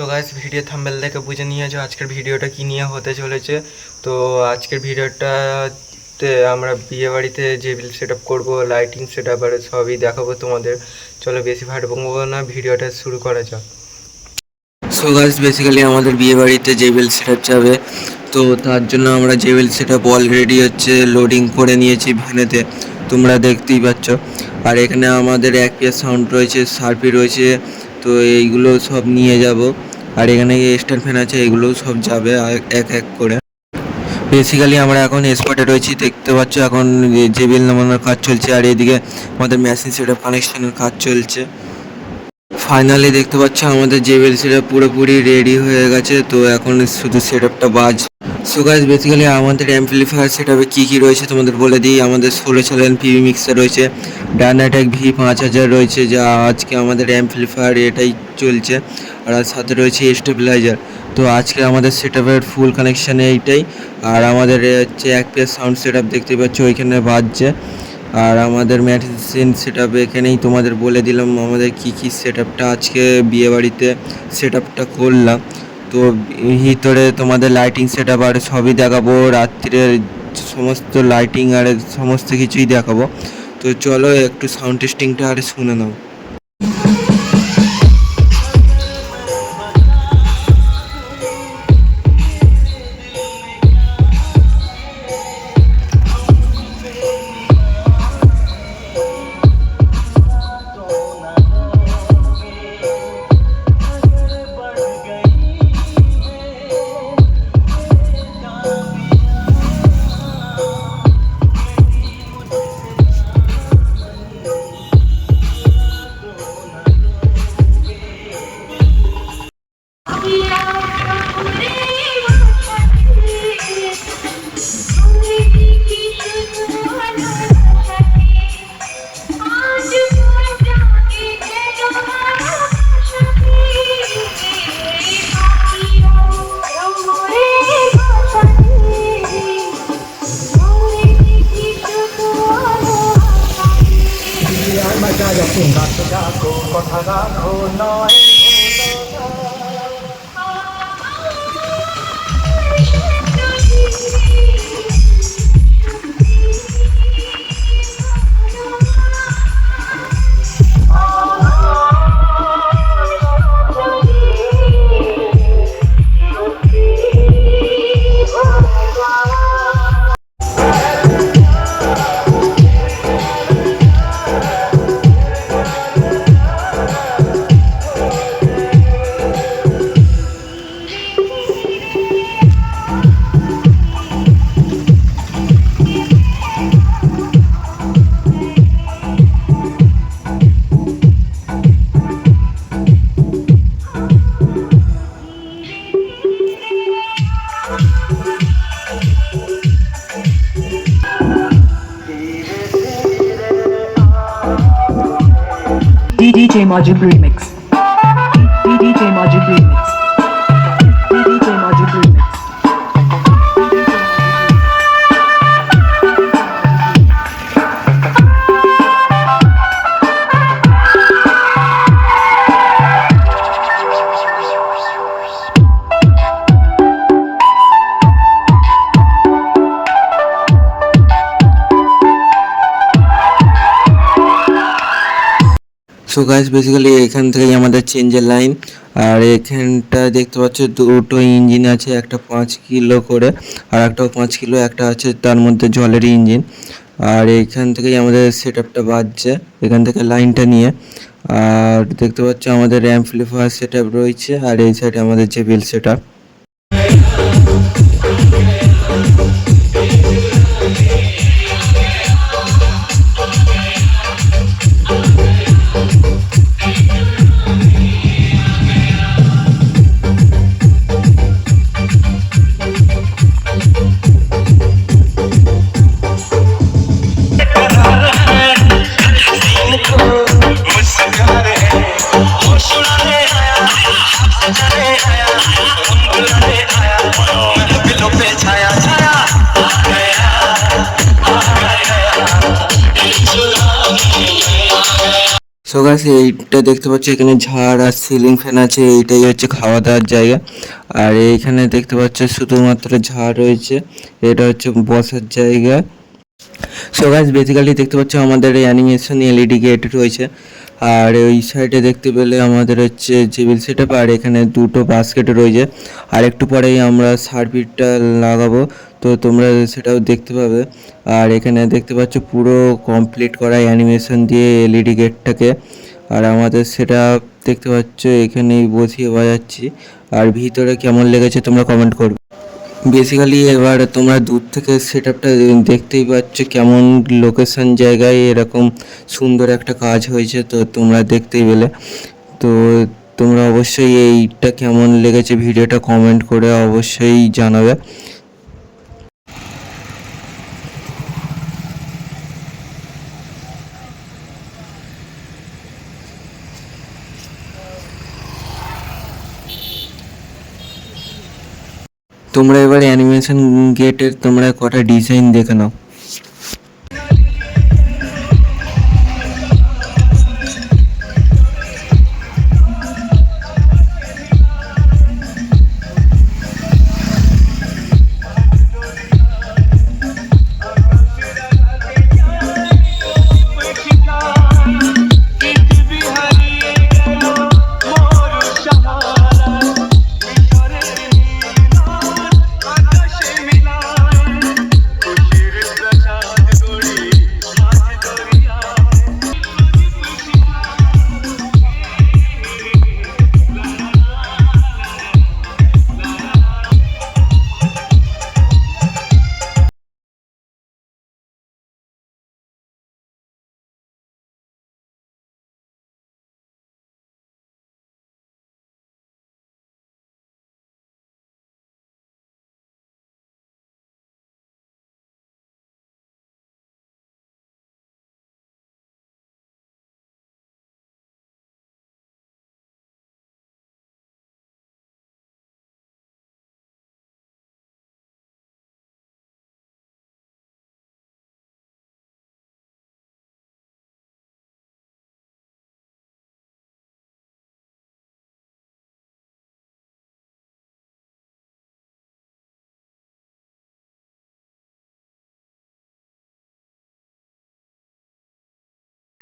তো guys video thumbnail দেখে বুঝে নিয়েছো আজকের ভিডিওটা কি নিয়ে হতে চলেছে। তো আজকের ভিডিওটাতে আমরা বিয়ে বাড়িতে যে বিল সেট আপ করব লাইটিং সেট আপ আর সবই দেখাবো তোমাদের। চলো বেশি ভাট বলব না ভিডিওটা শুরু করা যাক। সো গাইস বেসিক্যালি আমাদের বিয়ে বাড়িতে যে বিল সেট আপ যাবে, তো তার জন্য আমরা যে বিল সেট আপ অলরেডি হচ্ছে লোডিং করে নিয়েছি ভ্যানেতে, তোমরা দেখতেই পাচ্ছ। আর এখানে আমাদের এক পিয়ার সাউন্ড রয়েছে সার্পি রয়েছে, তো এইগুলো সব নিয়ে যাব। আর এখানে স্টার ফ্যান আছে এগুলোও সব যাবে এক এক করে। বেসিক্যালি আমরা এখন স্পটে রয়েছি, দেখতে পাচ্ছ এখন যে বিল নামানোর কাজ চলছে, আর এদিকে আমাদের মেশিন সেট আপ কানেকশনের কাজ চলছে। ফাইনালি দেখতে পাচ্ছ আমাদের জেবেল সেটআপ পুরোপুরি রেডি হয়ে গেছে, তো এখন শুধু সেটআপটা বাজ। সো গাইস বেসিক্যালি আমাদের অ্যাম্পলিফায়ার সেটআপে কী কী রয়েছে তোমাদের বলে দিই। আমাদের ষোলো চ্যানেল পিভি মিক্সার রয়েছে ডায়নাটেক ভি পাঁচ হাজার রয়েছে, যা আজকে আমাদের অ্যাম্পলিফায়ার এটাই চলছে। আর সাথে রয়েছে স্টেবিলাইজার। তো আজকে আমাদের সেটআপের ফুল কানেকশান এইটাই। আর আমাদের হচ্ছে এক পেয়ার সাউন্ড সেটআপ দেখতে পাচ্ছ, ওইখানে বাজছে। আর আমাদের মেডিসিন সেট আপ এখানেই তোমাদের বলে দিলাম, আমাদের কি কি সেট আপটা আজকে বিয়েবাড়িতে সেট করলাম। তো ভিতরে তোমাদের লাইটিং সেট আপ আর সবই দেখাবো রাত্রে সমস্ত লাইটিং আর সমস্ত কিছুই দেখাবো। তো চলো একটু সাউন্ড টেস্টিংটা আর শুনে নাও। DJ Majid Green so guys basically এখান থেকেই আমাদের চেঞ্জের লাইন আর এখানটা দেখতে পাচ্ছ, দুটো ইঞ্জিন আছে, একটা পাঁচ কিলো করে, আর একটাও পাঁচ কিলো, একটা আছে তার মধ্যে জলের ইঞ্জিন আর এখান থেকেই আমাদের সেট আপটা বাজছে, এখান থেকে লাইনটা নিয়ে। আর দেখতে পাচ্ছ, আমাদের অ্যাম্পলিফায়ার সেট আপ রয়েছে, আর এই সাইডে আমাদের যে বিল সেট আপ সো গাছ এইটা দেখতে পাচ্ছি, এখানে ঝাড় আর সিলিং ফ্যান আছে, এইটাই হচ্ছে খাওয়া দাওয়ার জায়গা। আর এইখানে দেখতে পাচ্ছ, শুধুমাত্র ঝাড় রয়েছে, এটা হচ্ছে বসার জায়গা। সো গাছ বেসিক্যালি দেখতে পাচ্ছ, আমাদের অ্যানিমেশন এলইডি গেট রয়েছে। আর ওই সাইডে দেখতে পেলে আমাদের হচ্ছে জেবিল সেট আপ আর এখানে দুটো বাস্কেট রয়েছে। আর একটু পরেই আমরা সার্কিটটা লাগাবো, তো তোমরা সেটাও দেখতে পাবে। আর এখানে দেখতে পাচ্ছ পুরো কমপ্লিট করা অ্যানিমেশন দিয়ে এলইডি গেটটাকে আর আমাদের সেটা দেখতে পাচ্ছ, এখানেই বসিয়ে বাজাচ্ছি। আর ভিতরে কেমন লেগেছে তোমরা কমেন্ট করবে। বেসিক্যালি এবার তোমরা দূর থেকে সেট আপটা দেখতেই পাচ্ছ কেমন লোকেশন জায়গায় এরকম সুন্দর একটা কাজ হয়েছে, তো তোমরা দেখতেই পেলে। তো তোমরা অবশ্যই এইটা কেমন লেগেছে, ভিডিওটা কমেন্ট করে অবশ্যই জানাবে। তোমরা এবার অ্যানিমেশন গেটের তোমরা কটা ডিজাইন দেখে নাও।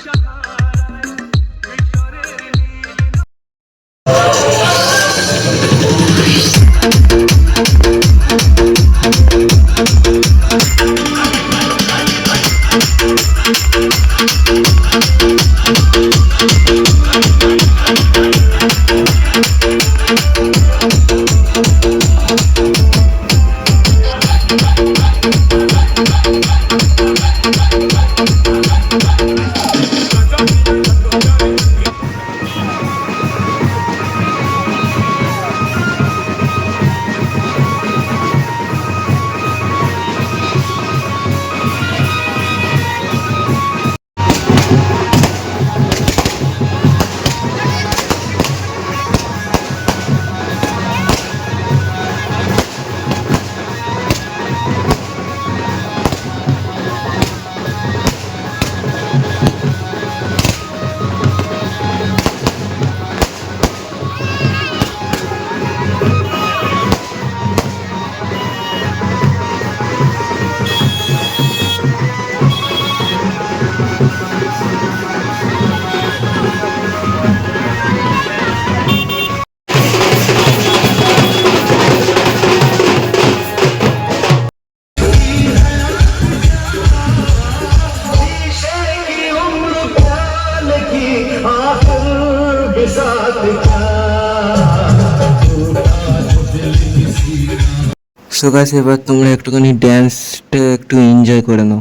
Shaka. সো গাছ এবার তোমরা একটুখানি ড্যান্সটা একটু এনজয় করে নাও।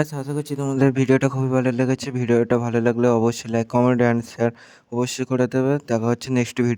গাইস আশা করছি তোমাদের ভিডিওটা খুবই ভালো লেগেছে। ভিডিওটা ভালো লাগলে অবশ্যই লাইক কমেন্ট অ্যান্ড শেয়ার অবশ্যই করে দেবে। দেখা হচ্ছে নেক্সট ভিডিও